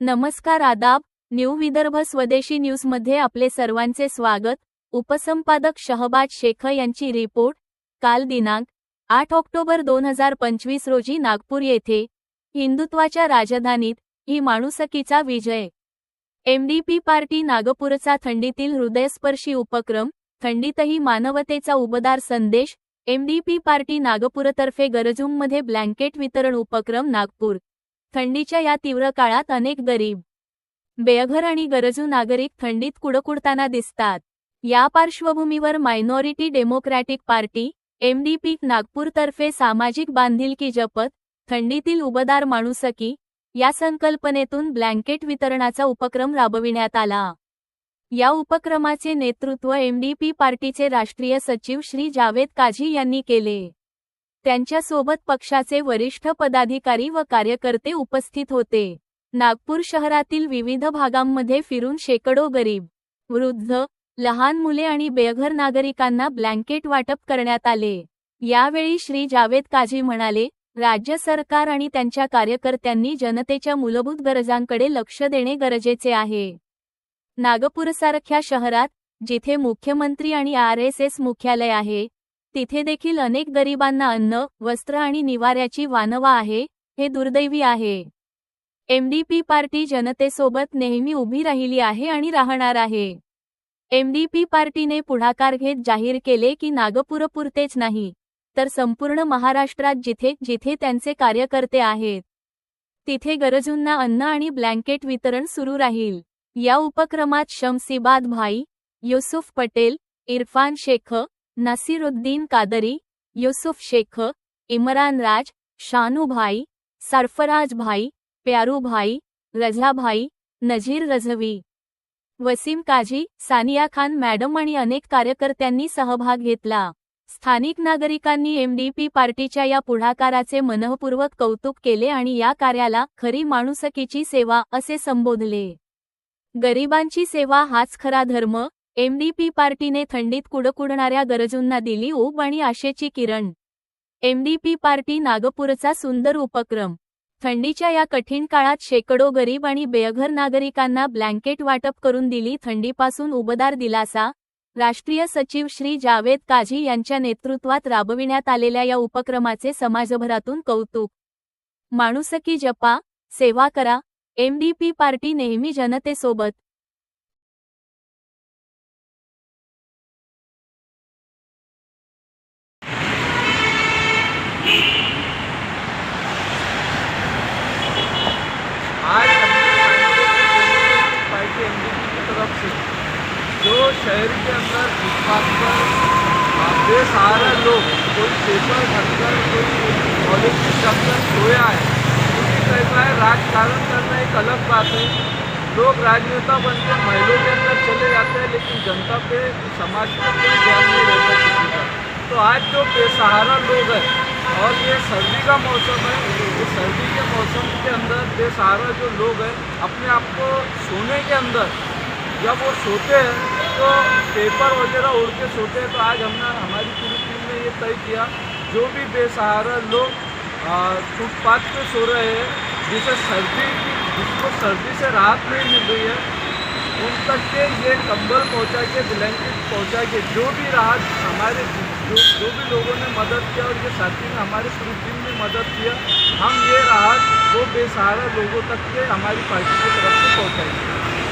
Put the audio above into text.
नमस्कार आदाब न्यू विदर्भ स्वदेशी न्यूजमध्ये आपले सर्वांचे स्वागत. उपसंपादक शहबाज शेख यांची रिपोर्ट काल दिनांक आठ ऑक्टोबर दोन हजार पंचवीस रोजी नागपूर येथे हिंदुत्वाच्या राजधानीत ही माणुसकीचा विजय. एमडीपी पार्टी नागपूरचा थंडीतील हृदयस्पर्शी उपक्रम थंडीतही मानवतेचा उबदार संदेश एमडीपी पार्टी नागपूरतर्फे गरजूंमध्ये ब्लँकेट वितरण उपक्रम नागपूर. थंडीच्या या तीव्र काळात अनेक गरीब बेघर आणि गरजू नागरिक थंडीत कुडकुडताना दिसतात. या पार्श्वभूमीवर मायनॉरिटी डेमोक्रॅटिक पार्टी एमडीपी नागपूरतर्फे सामाजिक बांधिलकी जपत थंडीतील उबदार माणुसकी या संकल्पनेतून ब्लँकेट वितरणाचा उपक्रम राबविण्यात आला. या उपक्रमाचे नेतृत्व एमडीपी पार्टीचे राष्ट्रीय सचिव श्री जावेद काझी यांनी केले. त्यांच्यासोबत पक्षाचे वरिष्ठ पदाधिकारी व कार्यकर्ते उपस्थित होते. नागपूर शहरातील विविध भागांमध्ये फिरून शेकडो गरीब वृद्ध लहान मुले आणि बेघर नागरिकांना ब्लँकेट वाटप करण्यात आले. यावेळी श्री जावेद काझी म्हणाले राज्य सरकार आणि त्यांच्या कार्यकर्त्यांनी जनतेच्या मूलभूत गरजांकडे लक्ष देणे गरजेचे आहे. नागपूरसारख्या शहरात जिथे मुख्यमंत्री आणि आर एस एस मुख्यालय आहे तिथे देखील अनेक गरिबांना अन्न वस्त्र आणि निवाऱ्याची वानवा आहे हे दुर्दैवी आहे. एमडीपी पार्टी जनतेसोबत नेहमी उभी राहिली आहे आणि राहणार आहे. एमडीपी पार्टीने पुढाकार घेत जाहीर केले की नागपूरपुरतेच नाही. तर संपूर्ण महाराष्ट्रात जिथे जिथे त्यांचे कार्यकर्ते आहेत तिथे गरजूंना अन्न आणि ब्लँकेट वितरण सुरू राहील. या उपक्रमात शमसीबाद भाई युसुफ पटेल इरफान शेख नसीरुद्दीन कादरी युसुफ शेख इम्रान राज शानूभाई सरफराज भाई प्यारूभाई रझाभाई नजीर रझवी वसीम काझी सानिया खान मॅडम आणि अनेक कार्यकर्त्यांनी सहभाग घेतला. स्थानिक नागरिकांनी एमडीपी पार्टीच्या या पुढाकाराचे मनःपूर्वक कौतुक केले आणि या कार्याला खरी माणुसकीची सेवा असे संबोधले. गरिबांची सेवा हाच खरा धर्म. एमडीपी पार्टीने थंडीत कुडकुडणाऱ्या गरजूंना दिली ऊब आणि आशेची किरण. एमडीपी पार्टी नागपूरचा सुंदर उपक्रम. थंडीच्या या कठीण काळात शेकडो गरीब आणि बेघर नागरिकांना ब्लँकेट वाटप करून दिली थंडीपासून उबदार दिलासा. राष्ट्रीय सचिव श्री जावेद काझी यांच्या नेतृत्वात राबविण्यात आलेल्या या उपक्रमाचे समाजभरातून कौतुक. माणुसकी जपा सेवा करा एमडीपी पार्टी नेहमी जनतेसोबत. जो शहर के अंदर फुटपाथ पर बेसहारा लोग, कोई पेपर भरकर, कोई कॉलेज के चक्कर सोया है उनकी कैसा है। राजकारण करना एक अलग बात है। लोग राजनेता बनकर महलों के अंदर चले जाते हैं, लेकिन जनता पे, समाज पे कोई ध्यान नहीं रहता किसी का। तो आज जो बेसहारा लोग हैं, और ये सर्दी का मौसम है, ये सर्दी के मौसम के अंदर बेसहारा जो लोग हैं, अपने आप को सोने के अंदर, जब वो सोते हैं तो पेपर वगैरह उड़ के सोते हैं तो आज हमने, हमारी पूरी टीम ने ये तय किया, जो भी बेसहारा लोग फुटपाथ पे सो रहे हैं, जिसे सर्दी की जिसको सर्दी से राहत नहीं मिल रही है, उन तक के ये कंबल पहुँचा के, ब्लैंकेट पहुँचा के, जो भी राहत हमारे, जो जो भी लोगों ने मदद किया और ये साथी ने हमारे पूरी टीम ने मदद किया, हम ये राहत वो बेसहारा लोगों तक के हमारी पार्टी की तरफ़ से पहुंचाएँगे।